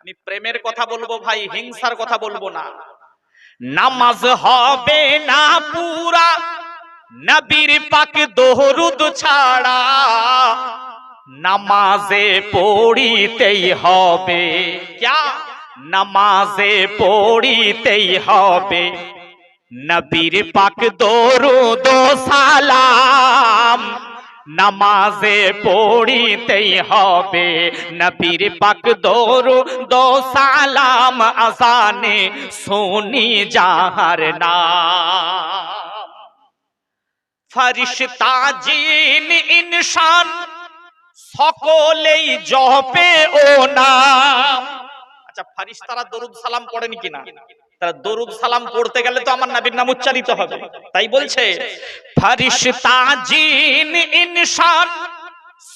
আমি প্রেমের কথা বলব ভাই হিংসার কথা বলব না। নামাজ হবে না পুরা নবীর পাক দোহরুদ ছাড়া। নামাজে পড়িতেই হবে। ক্যা? নামাজে পড়িতেই হবে। নবীর পাক দরুদ সালাম। নামাজে পড়িতেই হবে। নবীর পাক দরুদ ও সালাম আসানে শুনি যাহার নাম। ফরিশতা জিন ইনসান সকলেই জপে ও নাম। আচ্ছা ফারিস্তারা দরুদ সালাম পড়েন কিনা? তারা দরুদ সালাম পড়তে গেলে তো আমার নবীর নাম উচ্চারিত হবে। তাই বলছে, ফারিস্তা জিন ইনসান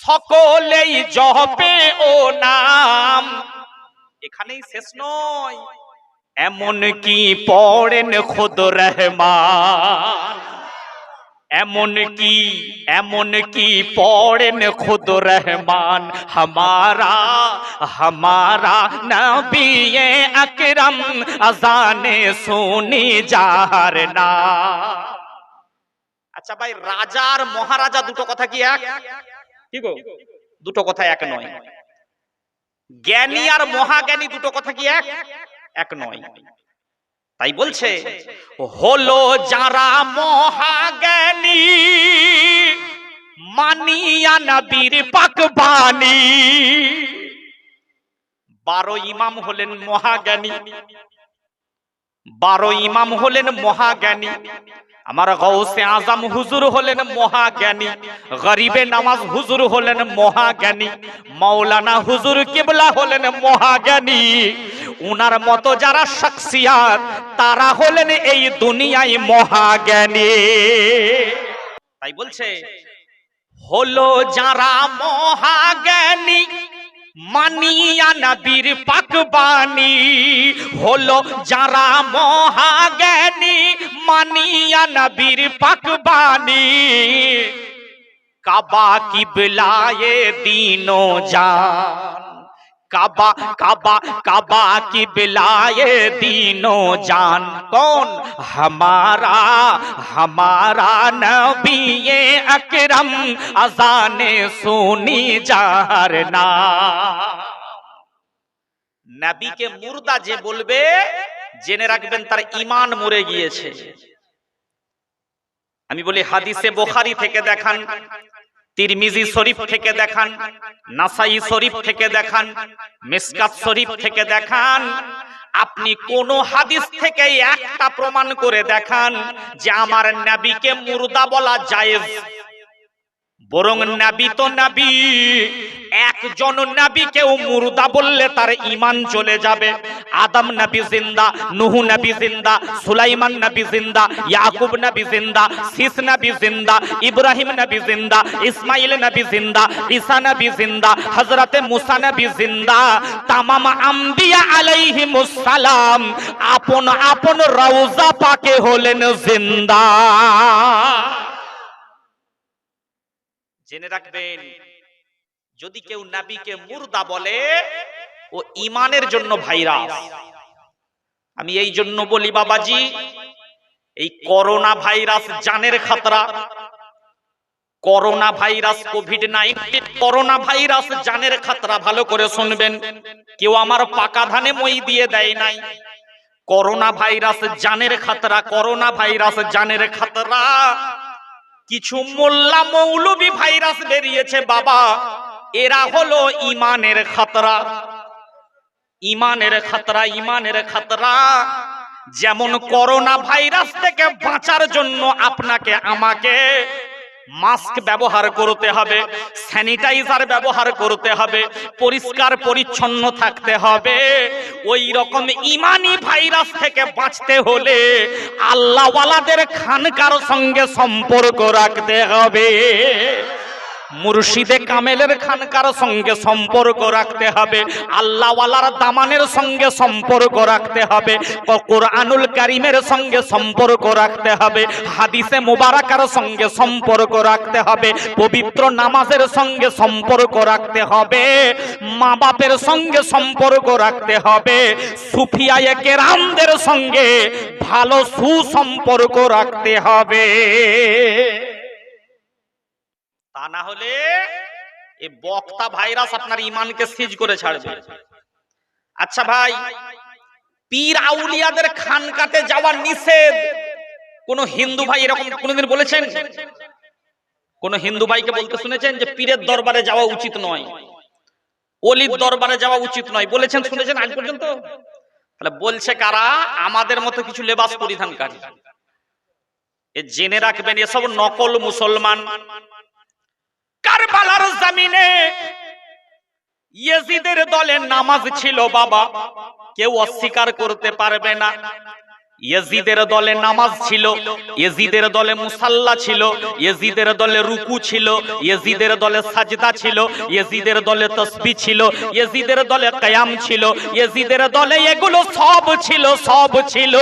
সকলেই জপে ও নাম। এখানেই শেষ নয়। এমন কি পড়েন খোদ রহমান। এমন কি এমন কি পড়েন খুদ রহমান? হামারা হামারা নবিয়ে আকরম, আজানে শুনি যার না। আচ্ছা ভাই রাজার মহারাজা দুটো কথা কি এক? কি গো? দুটো কথা এক নয়। জ্ঞানী আর মহাজ্ঞানী দুটো কথা কি এক? এক নয়। তাই বলছে হলো যারা মহাজ্ঞানী মানিয়া নবীর পাক বাণী বারো ইমাম হলেন মহাজ্ঞানী। বারো ইমাম হলেন মহাজ্ঞানী। আমার গৌসে আজম হুজুর হলেন মহাজ্ঞানী। গরিবে নামাজ হুজুর হলেন মহাজ্ঞানী। মাওলানা হুজুর কিবলা হলেন মহাজ্ঞানী। উনার মতো যারা শখসিয়াত তারা হলেন এই দুনিয়ায় মহাজ্ঞানী। তাই বলছে, হলো যারা মহাজ্ঞানী, মানিয়া নবীর পাকবাণী হলো যারা মহাজ্ঞানী, মানিয়া নবীর পাকবাণী কাবা কিবলায়ে দিনো জান কাবা কাবা কাবা কিবলায়ে দিনো জান कौन हमारा हमारा नबी अकरम अजाने सुनी जार না নবীকে মুর্দা যে বলবে জেনে রাখবেন তার ঈমান মরে গিয়েছে আমি বলি হাদিসে বোখারি থেকে দেখান তিরমিজি শরীফ থেকে দেখান, নাসাই শরীফ থেকে দেখান, মিসকাত শরীফ থেকে দেখান। আপনি কোন হাদিস থেকে একটা প্রমাণ করে দেখান যে আমার নাবিকে মুর্দা বলা জায়েজ। বরং নাবি তো নাবি, একজন নাবিকেও মুর্দা বললে তার ইমান চলে যাবে। আদম নবী জিন্দা, নুহু নবী জিন্দা, সুলাইমান নবী জিন্দা, ইয়াকুব নাবি জিন্দা, সিস নবী জিন্দা, ইব্রাহিম নবী জিন্দা, ইসমাইল নবী জিন্দা, ঈসা নবী জিন্দা, হযরতে মুসা নবী জিন্দা। তামাম আম্বিয়া আলাইহিমুস সালাম, আপন আপন রওজা পাকে হলেন জিন্দা। জেনে রাখবেন যদি কেউ নাবিকে মুর্দা বলে ও ইমানের জন্য ভাইরাস। আমি এই জন্য বলি বাবাজি এই করোনা ভাইরাস জানের Khatra. Corona virus COVID nineteen corona virus জানের খাতরা ভালো করে শুনবেন। কেউ আমার পাকা ধানে মই দিয়ে দেয় নাই। করোনা ভাইরাস জানের খাতরা করোনা ভাইরাস জানের খাতরা। কিছু মোল্লা মৌলবি ভাইরাস বেরিয়েছে, বাবা। এরা হলো ইমানের খাতরা। ইমানের খাতরা ইমানের খাতরা। যেমন করোনা ভাইরাস থেকে বাঁচার জন্য আপনাকে, আমাকে মাস্ক ব্যবহার করতে হবে, স্যানিটাইজার ব্যবহার করতে হবে, পরিষ্কার পরিচ্ছন্ন থাকতে হবে। ওই রকম ইমানি ভাইরাস থেকে বাঁচতে হলে আল্লাহওয়ালাদের খানকার সঙ্গে সম্পর্ক রাখতে হবে। মুর্শিদে কামেলের খানকার সঙ্গে সম্পর্ক রাখতে হবে, আল্লাহওয়ালার দামানের সঙ্গে সম্পর্ক রাখতে হবে কোরআনুল কারিমের সঙ্গে সম্পর্ক রাখতে হবে, হাদিসে মুবারাকার সঙ্গে সম্পর্ক রাখতে হবে, পবিত্র নামাজের সঙ্গে সম্পর্ক রাখতে হবে মা বাপের সঙ্গে সম্পর্ক রাখতে হবে সুফিয়ায়ে কেরামদের সঙ্গে ভালো সুসম্পর্ক রাখতে হবে। তা না হলে এই বক্তা ভাইরাস আপনার ইমানকে সিজ করে ছাড়বে। আচ্ছা ভাই, পীর আউলিয়াদের খানকাতে যাওয়া নিষেধ। কোন হিন্দু ভাই এরকম কোনোদিন বলেছেন? কোন হিন্দু ভাইকে বলতে শুনেছেন যে পীরের দরবারে যাওয়া উচিত নয়? অলির দরবারে যাওয়া উচিত নয়। বলেছেন, শুনেছেন আজ পর্যন্ত? তাহলে বলছে কারা? আমাদের মতো কিছু লেবাস পরিধানকারী। এ জেনে রাখবেন, এসব নকল মুসলমান কারবালার জমিনে ইয়েজিদের দলে নামাজ ছিল বাবা। কেউ অস্বীকার করতে পারবে না। ইয়েজিদের দলে নামাজ ছিল, ইয়েজিদের দলে মুসাল্লা ছিল, ইয়েজিদের দলে রুকু ছিল, ইয়েজিদের দলে সাজদা ছিল, ইয়েজিদের দলে তসবি ছিল, ইয়েজিদের দলে কয়াম ছিল, ইয়েজিদের দলে এগুলো সব ছিল সব ছিল।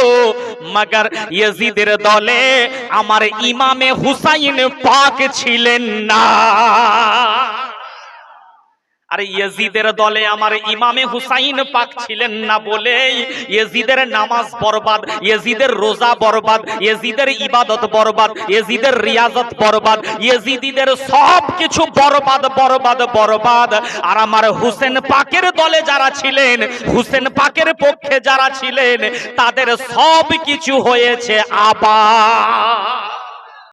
মগর ইয়েজিদের দলে আমার ইমামে হুসাইন পাক ছিলেন না। আরে ইয়েজিদের দলে আমার ইমামে হুসাইন পাক ছিলেন না বলে ইয়েজিদের নামাজ বরবাদ, ইয়েজিদের রোজা বরবাদ, ইয়েজিদের ইবাদত বরবাদ, ইয়েজিদের রিয়াজত বরবাদ, ইয়েজিদিদের সব কিছু বরবাদ বরবাদ বরবাদ। আর আমার হুসেন পাকের দলে যারা ছিলেন, হুসেন পাকের পক্ষে যারা ছিলেন, তাদের সব কিছু হয়েছে আবার